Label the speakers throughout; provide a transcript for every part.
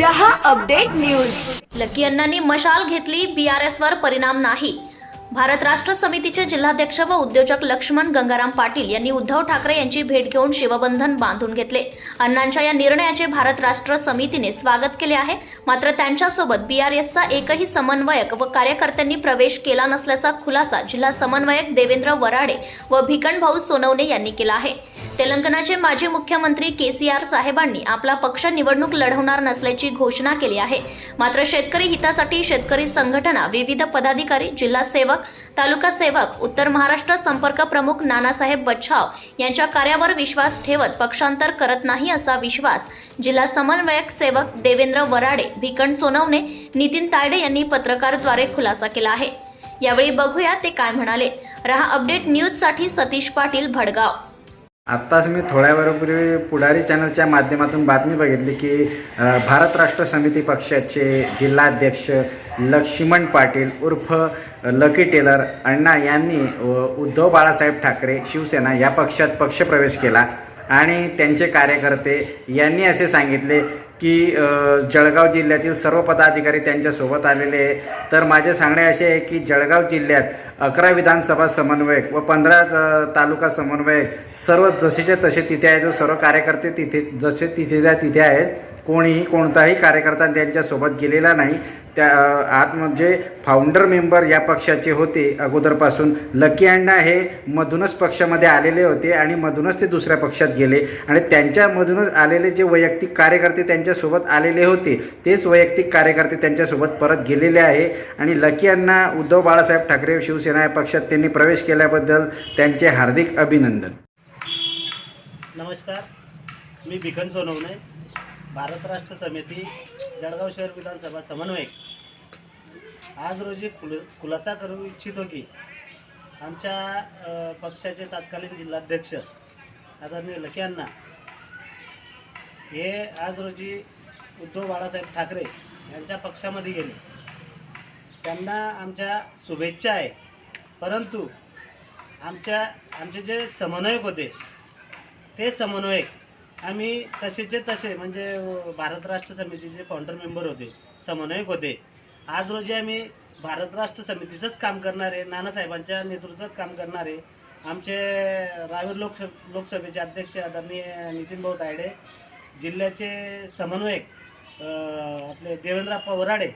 Speaker 1: रहा update news.
Speaker 2: Lucky अण्णांनी मशाल घेतली बीआरएस वर परिणाम नाही. भारत राष्ट्र समितीचे जिल्हाध्यक्ष व उद्योजक लक्ष्मण गंगाराम पाटील यांनी उद्धव ठाकरे यांची भेट घेऊन शिवबंधन बांधून घेतले. अण्णांच्या या निर्णयाचे भारत राष्ट्र समितीने स्वागत केले आहे. मात्र त्यांच्यासोबत बीआरएसचा एकही समन्वयक व कार्यकर्त्यांनी प्रवेश केला नसल्याचा खुलासा जिल्हा समन्वयक देवेंद्र वराडे व भिकणभाऊ सोनवणे यांनी केला आहे. तेलंगणाचे माजी मुख्यमंत्री के सी आर साहेबांनी आपला पक्ष निवडणूक लढवणार नसल्याची घोषणा केली आहे. मात्र शेतकरी हितासाठी शेतकरी संघटना विविध पदाधिकारी जिल्हा सेवक तालुका सेवक उत्तर महाराष्ट्र संपर्क प्रमुख नानासाहेब बच्छाव यांच्या कार्यावर विश्वास ठेवत पक्षांतर करत नाही असा विश्वास जिल्हा समन्वयक सेवक देवेंद्र वराडे भिकण सोनवणे नितीन तायडे यांनी पत्रकारद्वारे खुलासा केला आहे. यावेळी बघूया ते काय म्हणाले. रहा अपडेट न्यूजसाठी सतीश पाटील भडगाव.
Speaker 3: आत्ताच मी थोड्या वेळापूर्वी पुढारी चॅनलच्या माध्यमातून बातमी बघितली की भारत राष्ट्र समिती पक्षाचे जिल्हाध्यक्ष लक्ष्मण पाटील उर्फ लकी टेलर अण्णा यांनी उद्धव बाळासाहेब ठाकरे शिवसेना या पक्षात पक्षप्रवेश केला. आणि त्यांचे कार्यकर्ते यांनी असे सांगितले की जळगाव जिल्ह्यातील सर्व पदाधिकारी त्यांच्यासोबत आलेले आहे तर माझे सांगणे असे आहे की जळगाव जिल्ह्यात अकरा विधानसभा समन्वयक व पंधरा तालुका समन्वयक सर्व जसेचे तसे तिथे आहेत सर्व कार्यकर्ते तिथे जसे तिथे तिथे आहेत. कोणीही कोणताही कार्यकर्ता त्यांच्यासोबत गेलेला नाही. त्या आतमध्ये आत म्हणजे फाउंडर मेंबर या पक्षाचे होते अगोदरपासून लकी अण्णा हे मधूनच पक्षामध्ये आलेले होते आणि मधूनच ते दुसऱ्या पक्षात गेले. आणि त्यांच्यामधूनच आलेले जे वैयक्तिक कार्यकर्ते त्यांच्यासोबत आलेले होते तेच वैयक्तिक कार्यकर्ते त्यांच्यासोबत परत गेलेले आहे. आणि लकी अण्णा उद्धव बाळासाहेब ठाकरे शिवसेना या पक्षात त्यांनी प्रवेश केल्याबद्दल त्यांचे हार्दिक अभिनंदन.
Speaker 4: नमस्कार. मी भिकन सोनवणे भारत राष्ट्र समिती जळगाव शहर विधानसभा समन्वयक. आज रोजी खुल खुलासा करू इच्छितो की आमच्या पक्षाचे तत्कालीन जिल्हाध्यक्ष आदरणीय लकी अण्णा हे आज रोजी उद्धव बाळासाहेब ठाकरे यांच्या पक्षामध्ये गेले. त्यांना आमच्या शुभेच्छा आहे. परंतु आमच्या आमचे जे समन्वयक होते ते समन्वयक आम्ही तसेचे तसे म्हणजे भारत राष्ट्र समितीचे फाउंडर मेंबर होते समन्वयक होते. आज रोजी आम्ही भारत राष्ट्र समितीचंच काम करणारे नानासाहेबांच्या नेतृत्वात काम करणारे आमचे रावेर लोकस लोकसभेचे अध्यक्ष आदरणीय नितीन भाऊ तायडे जिल्ह्याचे समन्वयक आपले देवेंद्रप्पा वराडे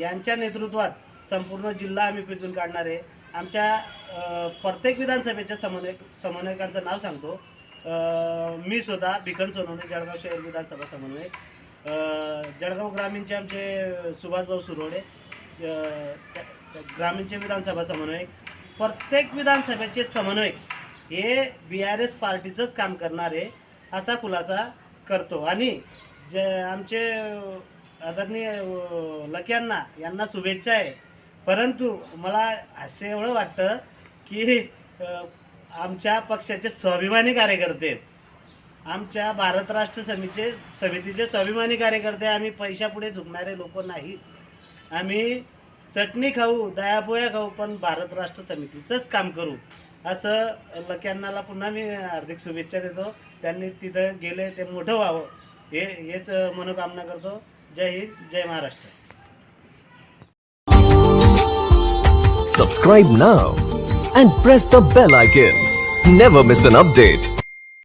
Speaker 4: यांच्या नेतृत्वात संपूर्ण जिल्हा आम्ही पिटून काढणार आहे. आमच्या प्रत्येक विधानसभेच्या समन्वयक समन्वयकांचं नाव सांगतो. मी स्वतः भिकन सोनवणे जळगाव शहर विधानसभा समन्वयक. जळगाव ग्रामीणचे आमचे सुभाषभाऊ सुरोडे ग्रामीणचे विधानसभा समन्वयक प्रत्येक विधानसभेचे समन्वयक हे बी आर एस पार्टीचंच काम करणारे असा खुलासा करतो. आणि जे आमचे आदरणीय अ, लक्यांना यांना शुभेच्छा आहे. परंतु मला असे एवढं वाटतं की आमच्या पक्षाचे स्वाभिमानी कार्यकर्ते आहेत. आमच्या भारत राष्ट्र समितीचे समितीचे स्वाभिमानी कार्यकर्ते आम्ही पैशापुढे झुकणारे लोक नाहीत. आम्ही चटणी खाऊ दयापोया खाऊ पण भारत राष्ट्र समितीचंच काम करू. असं लक्यांनाला पुन्हा मी हार्दिक शुभेच्छा देतो. त्यांनी तिथं गेले ते मोठं व्हावं. हे हेच मनोकामना करतो. जय हिंद जय Maharashtra.
Speaker 5: Subscribe now and press the bell icon. Never miss an update.